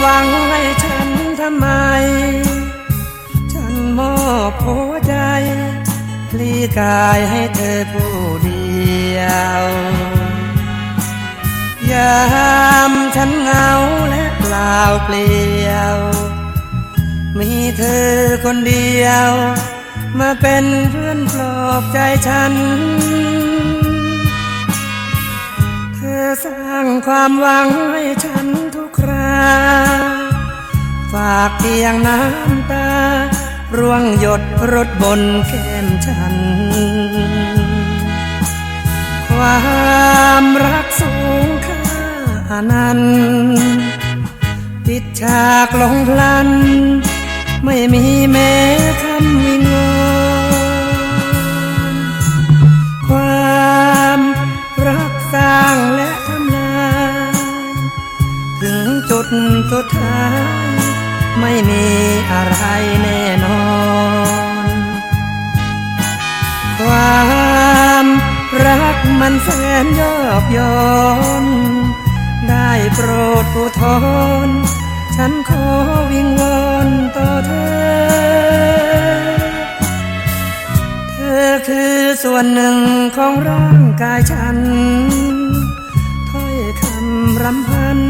หวังให้ฉันทำไม ฉันมอบหัวใจพลีกายให้เธอผู้เดียวยามฉันเหงาและเปล่าเปลี่ยว มีเธอคนเดียว มาเป็นเพื่อนปลอบใจฉัน อสร้างความหวังให้ฉันทุกคราฝากเพียงน้ำตา ร่วงหยดรดบนแก้มฉัน ความรักสูงค่านั้นปิดฉากลงพลัน ไม่มีแม้คำวิน ม่มีอะไรแน่นอน ความรักมันแสนยอกย้อน ได้โปรดอุทธรณ์ฉันขอวิงวอนต่อเธอ เธอคือส่วนหนึ่งของร่างกายฉัน ถ้อยคำรำพัน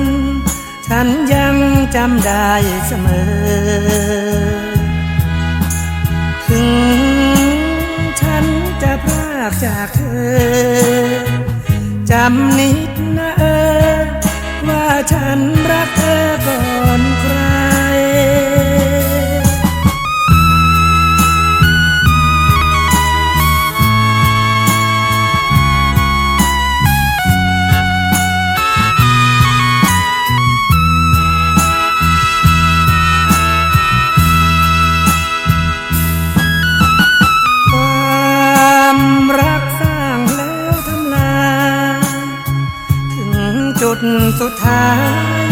ฉันยังจำได้เสมอ ถึงฉันจะพลากจากเธอ จำนิดนะเออ ว่าฉันรักเธอก่อนใคร จุดสุดท้าย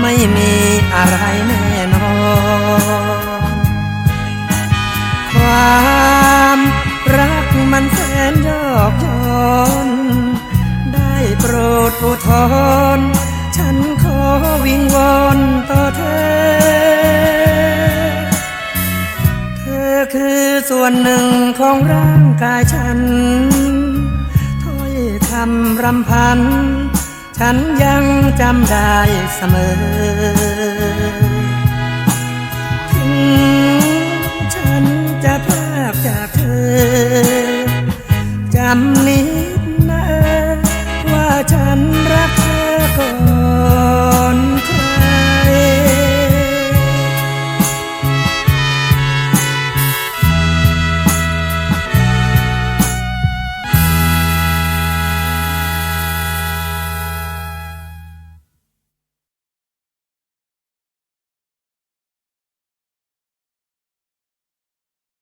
ไม่มีอะไรแน่นอนความรักมันแสนยอกย้อนได้โปรดอุทธรฉันขอวิงวอนต่อเธอ เธอคือส่วนหนึ่งของร่างกายฉันถ้อยคำรำพัน ฉันยังจำได้เสมอ ถึงฉันจะพาดจากเธอ จำนิดนะว่าฉัน